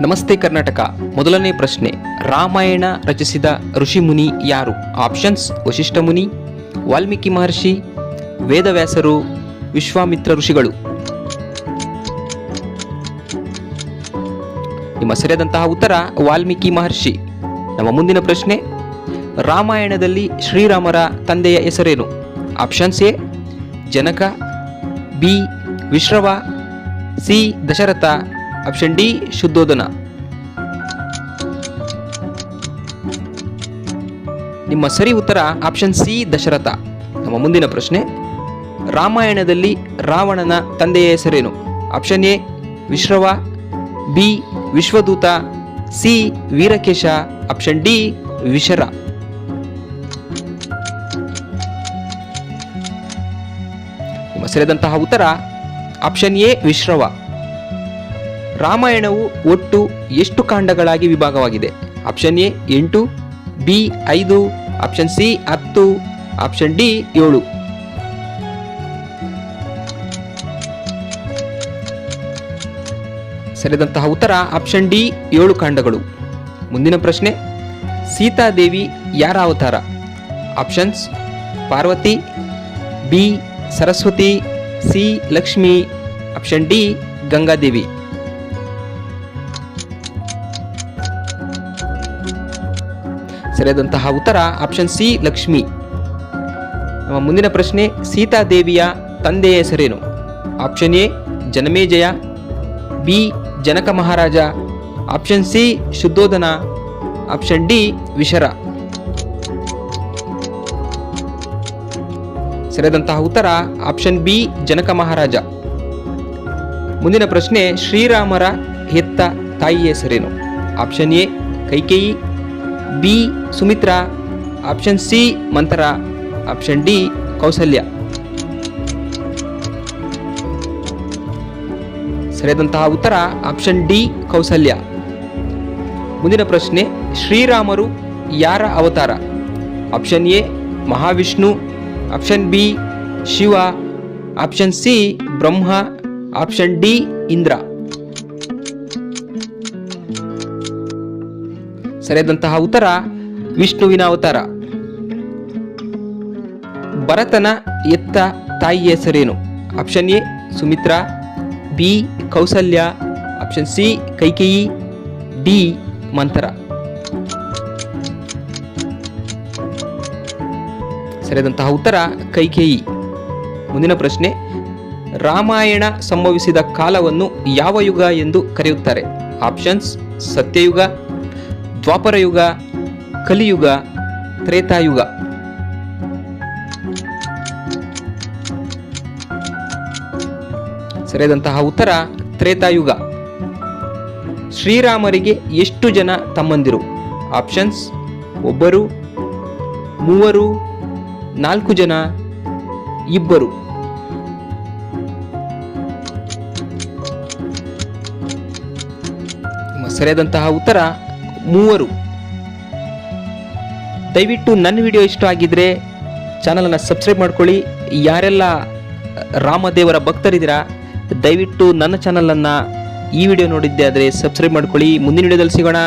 ನಮಸ್ತೆ ಕರ್ನಾಟಕ. ಮೊದಲನೇ ಪ್ರಶ್ನೆ, ರಾಮಾಯಣ ರಚಿಸಿದ ಋಷಿಮುನಿ ಯಾರು? ಆಪ್ಷನ್ಸ್ ವಶಿಷ್ಠ ಮುನಿ ವಾಲ್ಮೀಕಿ ಮಹರ್ಷಿ, ವೇದವ್ಯಾಸರು, ವಿಶ್ವಾಮಿತ್ರ ಋಷಿಗಳು. ನಿಮ್ಮ ಸರಿಯಾದಂತಹ ಉತ್ತರ, ವಾಲ್ಮೀಕಿ ಮಹರ್ಷಿ. ನಮ್ಮ ಮುಂದಿನ ಪ್ರಶ್ನೆ, ರಾಮಾಯಣದಲ್ಲಿ ಶ್ರೀರಾಮರ ತಂದೆಯ ಹೆಸರೇನು? Options A, Janaka, B, Vishrava, C, Dasharatha option D Shuddhodana. ನಿಮ್ಮ ಸರಿ ಉತ್ತರ ಆಪ್ಷನ್ ಸಿ ದಶರಥ. ನಮ್ಮ ಮುಂದಿನ ಪ್ರಶ್ನೆ, ರಾಮಾಯಣದಲ್ಲಿ ರಾವಣನ ತಂದೆಯ ಹೆಸರೇನು? Option A Vishrava B Vishwaduta C Veerakesha option D Vishara. ನಿಮ್ಮ ಸರಿಯಾದಂತಹ ಉತ್ತರ ಆಪ್ಷನ್ ಎ ವಿಶ್ರವ. ರಾಮಾಯಣವು ಒಟ್ಟು ಎಷ್ಟು ಕಾಂಡಗಳಾಗಿ ವಿಭಾಗವಾಗಿದೆ? ಆಪ್ಷನ್ ಎ ಎಂಟು ಬಿ ಐದು ಆಪ್ಷನ್ ಸಿ ಹತ್ತು ಆಪ್ಷನ್ ಡಿ ಏಳು. ಸರಿದಂತಹ ಉತ್ತರ ಆಪ್ಷನ್ ಡಿ ಏಳು ಕಾಂಡಗಳು. ಮುಂದಿನ ಪ್ರಶ್ನೆ, ಸೀತಾದೇವಿ ಯಾರ ಅವತಾರ? Options Parvati B Saraswati C Lakshmi option D Gangadevi. ಸರಿಯಾದಂತಹ ಉತ್ತರ ಆಪ್ಷನ್ ಸಿ, ಲಕ್ಷ್ಮಿ. ನಮ್ಮ ಮುಂದಿನ ಪ್ರಶ್ನೆ ಸೀತಾದೇವಿಯ ತಂದೆಯ ಹೆಸರೇನು? Option A, Janamejaya. B, Janaka Maharaja. Option C, Shuddhodana. Option D, Vishara. ಸರಿಯಾದಂತಹ ಉತ್ತರ ಆಪ್ಷನ್ ಬಿ, ಜನಕ ಮಹಾರಾಜ. ಮುಂದಿನ ಪ್ರಶ್ನೆ, ಶ್ರೀರಾಮರ ಹೆತ್ತ ತಾಯಿಯ ಹೆಸರೇನು? Option A, Kaikeyi. B Sumitra, option C Manthara option D Kausalya. ಸರಿಯಾದಂತಹ ಉತ್ತರ, ಆಪ್ಷನ್ ಡಿ ಕೌಸಲ್ಯ. ಮುಂದಿನ ಪ್ರಶ್ನೆ, ಶ್ರೀರಾಮರು ಯಾರ ಅವತಾರ? Option A, Mahavishnu, option B, Shiva, option C, Brahma, option D, Indra. ಸರಿಯಾದಂತಹ ಉತ್ತರ ವಿಷ್ಣುವಿನ ಅವತಾರ. ಭರತನ ಎತ್ತ ತಾಯಿಯ ಹೆಸರೇನು? Option A Sumitra. B Kausalya. Option C Kaikeyi. D Manthara ಸರಿಯಾದಂತಹ ಉತ್ತರ ಕೈಕೇಯಿ. ಮುಂದಿನ ಪ್ರಶ್ನೆ, ರಾಮಾಯಣ ಸಂಭವಿಸಿದ ಕಾಲವನ್ನು ಯಾವ ಯುಗ ಎಂದು ಕರೆಯುತ್ತಾರೆ? ಆಪ್ಷನ್ಸ್ ಸತ್ಯಯುಗ. ದ್ವಾಪರ ಯುಗ, ಕಲಿಯುಗ, ತ್ರೇತಾಯುಗ. ಸರಿಯಾದಂತಹ ಉತ್ತರ, ತ್ರೇತಾಯುಗ. ಶ್ರೀರಾಮರಿಗೆ ಎಷ್ಟು ಜನ ತಮ್ಮಂದಿರು? ಆಪ್ಷನ್ಸ್, ಒಬ್ಬರು, ಮೂವರು, ನಾಲ್ಕು ಜನ, ಇಬ್ಬರು. ಸರಿಯಾದಂತಹ ಉತ್ತರ ಮೂವರು. ದಯವಿಟ್ಟು ನನ್ನ ವಿಡಿಯೋ ಇಷ್ಟ ಆಗಿದ್ರೆ ಚಾನಲನ್ನು ಸಬ್ಸ್ಕ್ರೈಬ್ ಮಾಡ್ಕೊಳ್ಳಿ. ಯಾರೆಲ್ಲ ರಾಮದೇವರ ಭಕ್ತರಿದ್ದೀರಾ, ದಯವಿಟ್ಟು ನನ್ನ ಚಾನಲನ್ನು ಈ ವಿಡಿಯೋ ನೋಡಿದ್ದೆ ಆದರೆ ಸಬ್ಸ್ಕ್ರೈಬ್ ಮಾಡ್ಕೊಳ್ಳಿ. ಮುಂದಿನ ವಿಡಿಯೋದಲ್ಲಿ ಸಿಗೋಣ.